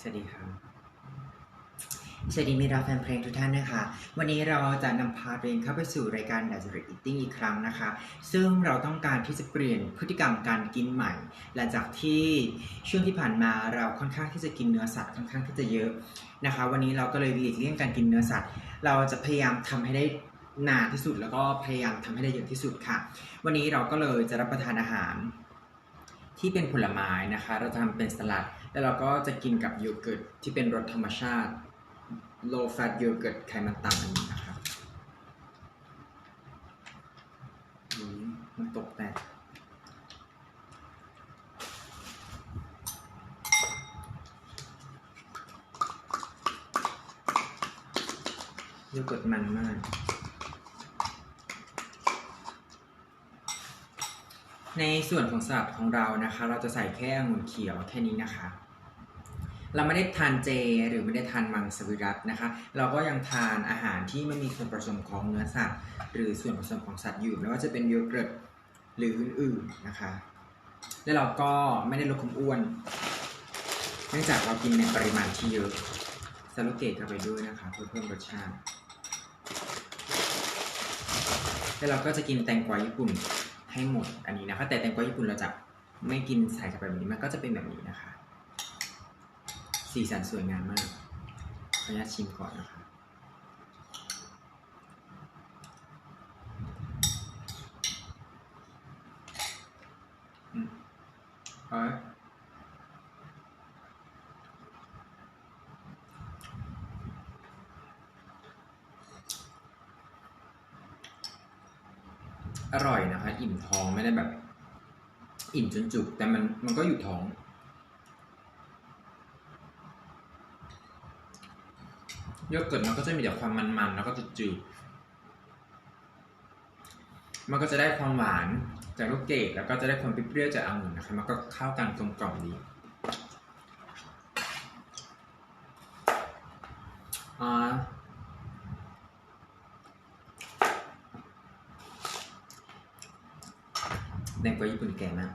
สวัสดีครับสวัสดีมิตรแฟนเพลงทุกท่านนะคะ วันนี้เราจะนำพาตัวเองเข้าไปสู่รายการ d a z r e Eating อีกครั้งนะคะ ซึ่งเราต้องการที่จะเปลี่ยนพฤติกรรมการกินใหม่ หลังจากที่ช่วงที่ผ่านมาเราค่อนข้างที่จะกินเนื้อสัตว์ค่อนข้างที่จะเยอะนะคะ วันนี้เราก็เลยหลีกเลี่ยงการกินเนื้อสัตว์ เราจะพยายามทำให้ได้นานที่สุด แล้วก็พยายามทำให้ได้เยอะที่สุดค่ะ วันนี้เราก็เลยจะรับประทานอาหาร ที่เป็นผลไม้นะคะ เราจะทำเป็นสลัด แล้วเราก็จะกินกับโยเกิร์ตที่เป็นรสธรรมชาติ low fat yogurt ไขมันต่ำอันนี้นะครับอืมมันตกแต่โยเกิร์ตมันมาก ในส่วนของสลัดของเรานะคะ เราจะใส่แค่องุ่นเขียวแค่นี้นะคะ เราไม่ได้ทานเจหรือไม่ได้ทานมังสวิรัตนะคะ เราก็ยังทานอาหารที่ไม่มีส่วนผสมของเนื้อสัตว์ หรือส่วนผสมของสัตว์อยู่ไม่ว่าจะเป็นโยเกิร์ตหรืออื่นๆนะคะ และเราก็ไม่ได้ลดความอ้วน เนื่องจากเรากินในปริมาณที่เยอะสโลเกตเข้าไปด้วยนะคะเพื่อเพิ่มรสชาติแล้วเราก็จะกินแตงกวาญี่ปุ่น ให้หมดอันนี้นะคะ แต่แตงกวาญี่ปุ่นเราจะไม่กินใส่กับแบบนี้มันก็จะเป็นแบบนี้นะคะ สีสันสวยงามมากขออนุญาตชิมก่อนนะคะ อร่อยนะคะ อิ่มท้องไม่ได้แบบ อิ่มจนจุก แต่มันมันก็อยู่ท้อง โยเกิร์ตมันก็จะมีแต่ความมันๆแล้วก็จืดๆมันก็จะได้ความหวานจากลูกเกดแล้วก็จะได้ความเปรี้ยวจากองุ่นนะคะมันก็เข้ากันกลมกล่อมดีอ่า แดงกว่าญี่ปุ่นแก่มาก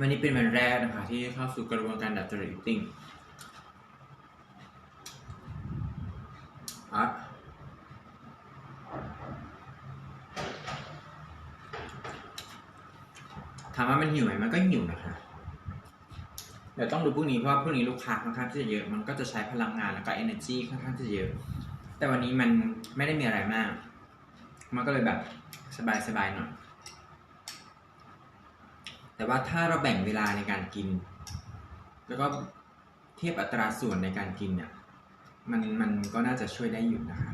วันนี้เป็นวันแรกนะคะ ที่เข้าสู่กระบวนการดัดจริตติ้งอะ ถามว่ามันหิวไหมมันก็หิวนะคะเดี๋ยวต้องดูพรุ่งนี้เพราะว่าพรุ่งนี้ลูกค้าค่อนข้างที่จะเยอะ มันก็จะใช้พลังงานแล้วก็ energy ค่อนข้างที่จะเยอะ แต่วันนี้มันไม่ได้มีอะไรมาก มันก็เลยแบบสบายๆหน่อย แต่ว่าถ้าเราแบ่งเวลาในการกิน แล้วก็เทียบอัตราส่วนในการกินเนี่ย มันมันก็น่าจะช่วยได้อยู่นะคะ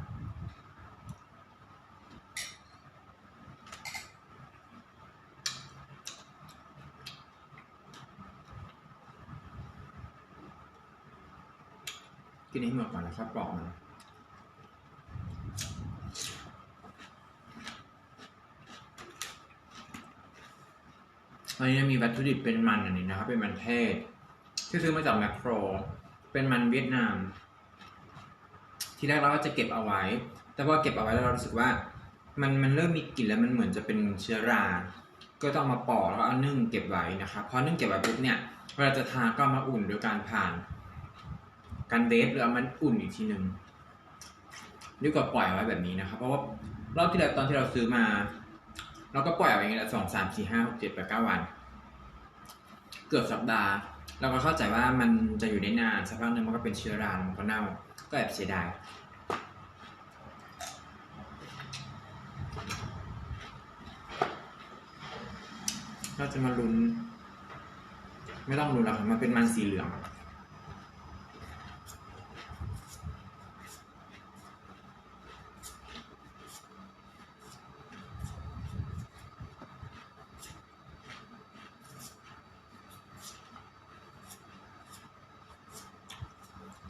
นให้หมดก่อนแล้วค่อยปอกมันวันนี้มีวัตถุดิบเป็นมันอันนี้นะครับ เป็นมันเทศ ที่ซื้อมาจากแมคโคร เป็นมันเวียดนาม ที่แรกเราก็จะเก็บเอาไว้ แต่พอเก็บเอาไว้แล้วเรารู้สึกว่า มันมันเริ่มมีกลิ่นแล้วมันเหมือนจะเป็นเชื้อรา ก็ต้องมาปอกแล้วเอานึ่งเก็บไว้นะครับพอนึ่งเก็บไว้ปุ๊บเนี่ยเวลาจะทานก็มาอุ่นโดยการผ่าน การเวฟหรือเอามันอุ่นอีกทีหนึ่งดีกว่าปล่อยไว้แบบนี้นะครับ เพราะว่ารอบที่แล้วตอนที่เราซื้อมา เราก็ปล่อยไว้อย่างเงี้ยสองสามสี่ห้าหกเจ็ดแปดเก้าวัน เกือบสัปดาห์ เราก็เข้าใจว่ามันจะอยู่ได้นานสักพักหนึ่งมันก็เป็นเชื้อรามันก็เน่าก็แอบเสียดายเราจะมาลุ้น ไม่ต้องลุ้นหรอกมันเป็นมันสีเหลือง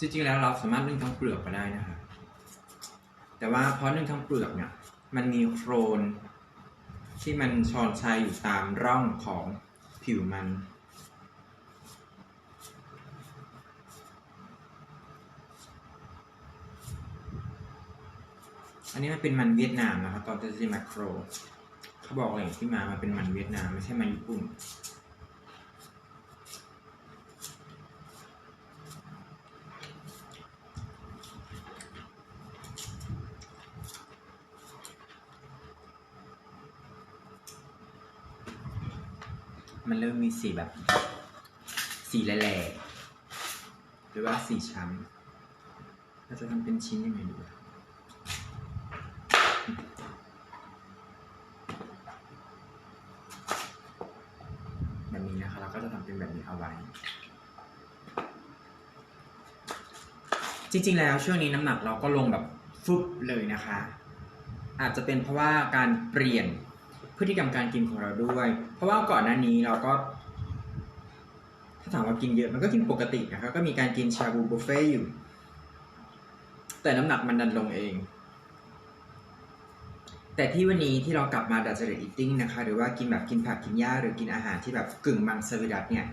จริงๆแล้วเราสามารถนึ่งทั้งเปลือกก็ได้นะครับแต่ว่าเพราะนึ่งทั้งเปลือกเนี่ยมันมีโครนที่มันชอนชัยอยู่ตามร่องของผิวมัน อันนี้มันเป็นมันเวียดนามนะครับตอนที่มาโคร เขาบอกแหล่งที่มามันเป็นมันเวียดนามไม่ใช่มันญี่ปุ่น เริ่มมีสีแบบ สีแหล่ๆหรือว่าสีช้ำเราจะทำเป็นชิ้นยังไงดีแบบนี้นะคะเราก็จะทำเป็นแบบนี้เอาไว้ จริงๆ แล้วช่วงนี้น้ำหนักเราก็ลงแบบฟึบเลยนะคะ อาจจะเป็นเพราะว่าการเปลี่ยน พฤติกรรมการกินของเราด้วย เพราะว่าก่อนหน้านี้เราก็ ถ้าถามว่ากินเยอะมันก็กินปกตินะครับก็มีการกินชาบูบุฟเฟ่ต์อยู่ แต่น้ำหนักมันดันลงเอง แต่ที่วันนี้ที่เรากลับมาดัจจริตอิทติ้งนะคะ หรือว่ากินแบบกินผักกินหญ้าหรือกินอาหารที่แบบกึ่งมังสวิรัตเนี่ย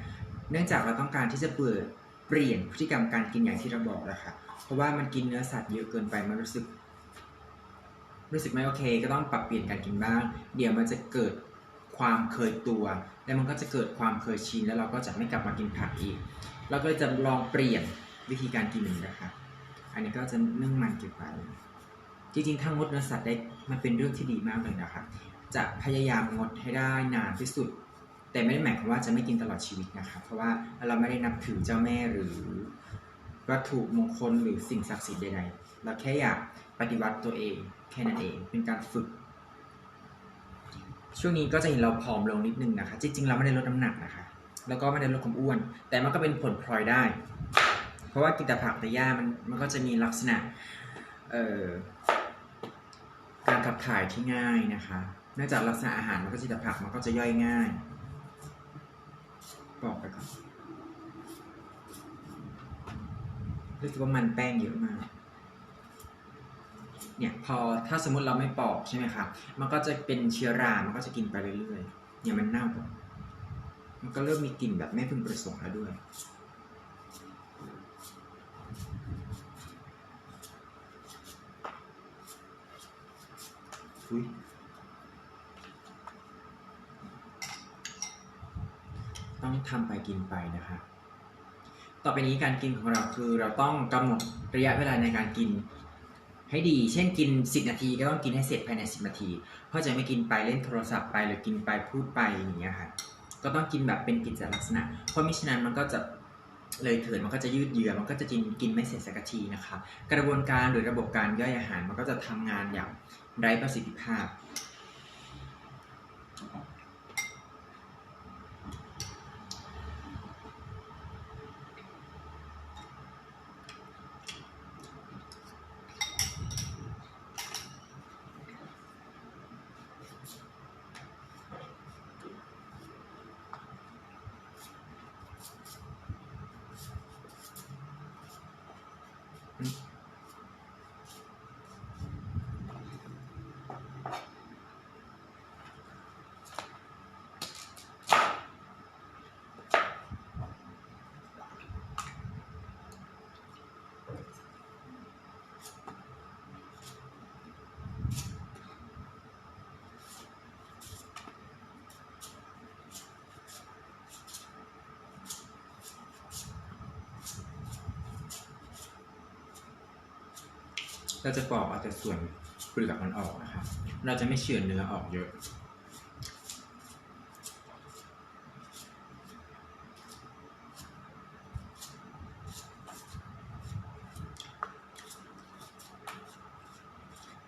เนื่องจากเราต้องการที่จะเปิดเปลี่ยนพฤติกรรมการกินอย่างที่เราบอกนะคะเพราะว่ามันกินเนื้อสัตว์เยอะเกินไปมันรู้สึก รู้สึกไม่โอเค ก็ต้องปรับเปลี่ยนการกินบ้าง เดี๋ยวมันจะเกิดความเคยตัว แล้วมันก็จะเกิดความเคยชิน แล้วเราก็จะไม่กลับมากินผักอีก เราก็จะลองเปลี่ยนวิธีการกินนี้นะคะ อันนี้ก็จะนึ่งมันเก็บไว้จริงๆถ้างดเนื้อสัตว์ได้มันเป็นเรื่องที่ดีมากเลยนะคะ จะพยายามงดให้ได้นานที่สุด แต่ไม่ได้หมายความว่าจะไม่กินตลอดชีวิตนะคะ เพราะว่าเราไม่ได้นับถือเจ้าแม่หรือวัตถุมงคลหรือสิ่งศักดิ์สิทธิ์ใดๆ เราแค่อยากปฏิวัติตัวเองแค่นั้นเองเป็นการฝึก ช่วงนี้ก็จะเห็นเราผอมลงนิดนึงนะคะ จริงๆเราไม่ได้ลดน้ำหนักนะคะ แล้วก็ไม่ได้ลดความอ้วน แต่มันก็เป็นผลพลอยได้ เพราะว่ากินแต่ผักแต่หญ้ามันมันก็จะมีลักษณะการขับถ่ายที่ง่ายนะคะเนื่องจากลักษณะอาหารมันก็จะแต่ผักมันก็จะย่อยง่าย บอกไปก่อนรู้สึกว่ามันแป้งเยอะมาก เนี่ยพอถ้าสมมติเราไม่ปอกใช่ไหมครับ มันก็จะเป็นเชื้อรา มันก็จะกินไปเรื่อยๆเนี่ยมันเน่าหมดมันก็เริ่มมีกลิ่นแบบไม่พึงประสงค์แล้วด้วย อุ๊ยต้องทำไปกินไปนะคะ ต่อไปนี้การกินของเราคือเราต้องกำหนดระยะเวลาในการกิน ให้ดี เช่นกิน 10 นาทีก็ต้องกินให้เสร็จภายใน 10 นาที เพราะจะไม่กินไปเล่นโทรศัพท์ไปหรือกินไปพูดไปอย่างเงี้ยค่ะ ก็ต้องกินแบบเป็นกิจลักษณะ เพราะมิฉะนั้นมันก็จะเลยเถิดมันก็จะยืดเยื้อมันก็จะกินกินไม่เสร็จสักทีนะคะ กระบวนการหรือระบบการย่อยอาหารมันก็จะทำงานอย่างไร้ประสิทธิภาพ เราจะปอกเอาแต่ส่วนเปลือกมันออกนะครับเราจะไม่เฉือนเนื้อออกเยอะ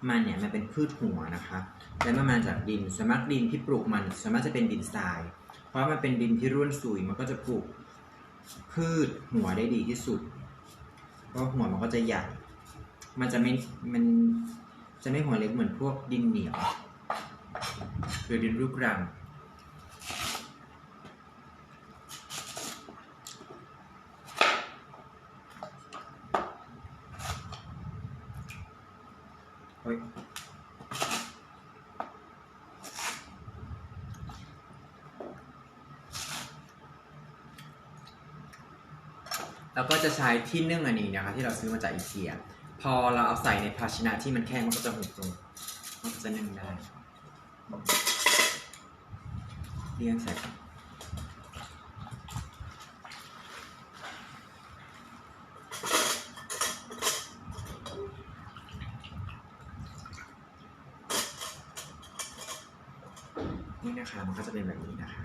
มันเนี่ยมันเป็นพืชหัวนะคะและมันมาจากดินสวนมักดินที่ปลูกมันสวนมากจะเป็นดินทราย เพราะมันเป็นดินที่ร่วนซุยมันก็จะปลูกพืชหัวได้ดีที่สุดเพราะหัวมันก็จะใหญ่ มันจะไม่มันจะไม่หัวเล็กเหมือนพวกดินเหนียวหรือดินรูกรังแล้วก็จะใช้ที่นึ่งอันนี้นะคะที่เราซื้อมาจากอีเกีย พอเราเอาใส่ในภาชนะที่มันแคบมันก็จะหุบลงมันก็จะนึ่งได้เลี่ยงใส่นี่นะคะมันก็จะเป็นแบบนี้นะคะ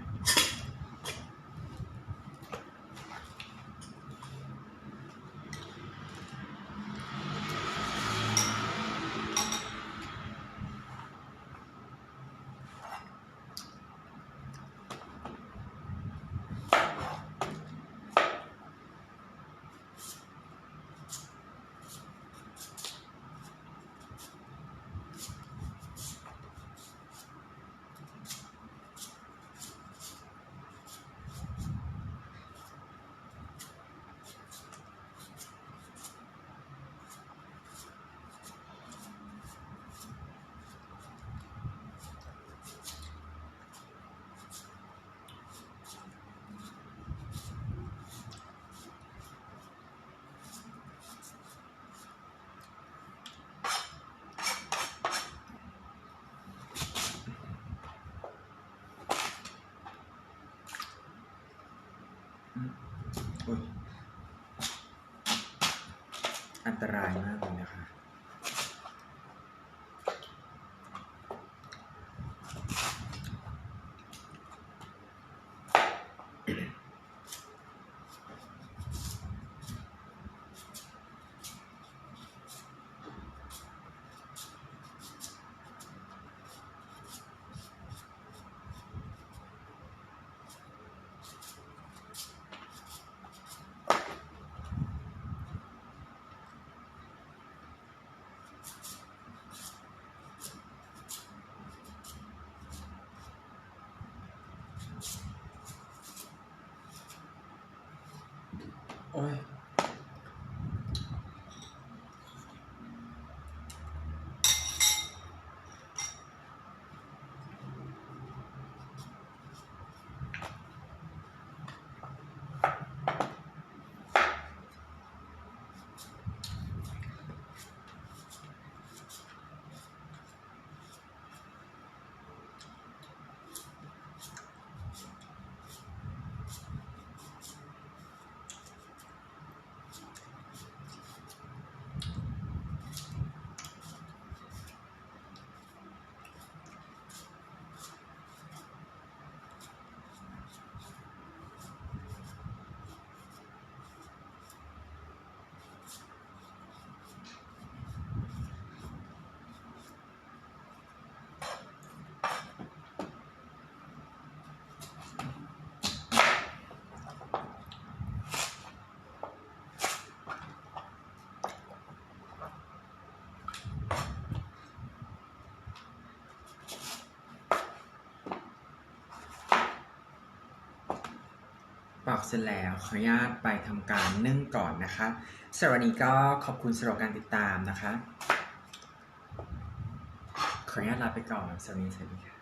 อันตรายมาก เออกเสร็จแล้วขออนุญาตไปทำการนึ่งก่อนนะคะสำหรับวันนี้ก็ขอบคุณสำหรับการติดตามนะคะ ขออนุญาตลาไปก่อนสวัสดีสวัสดีค่ะ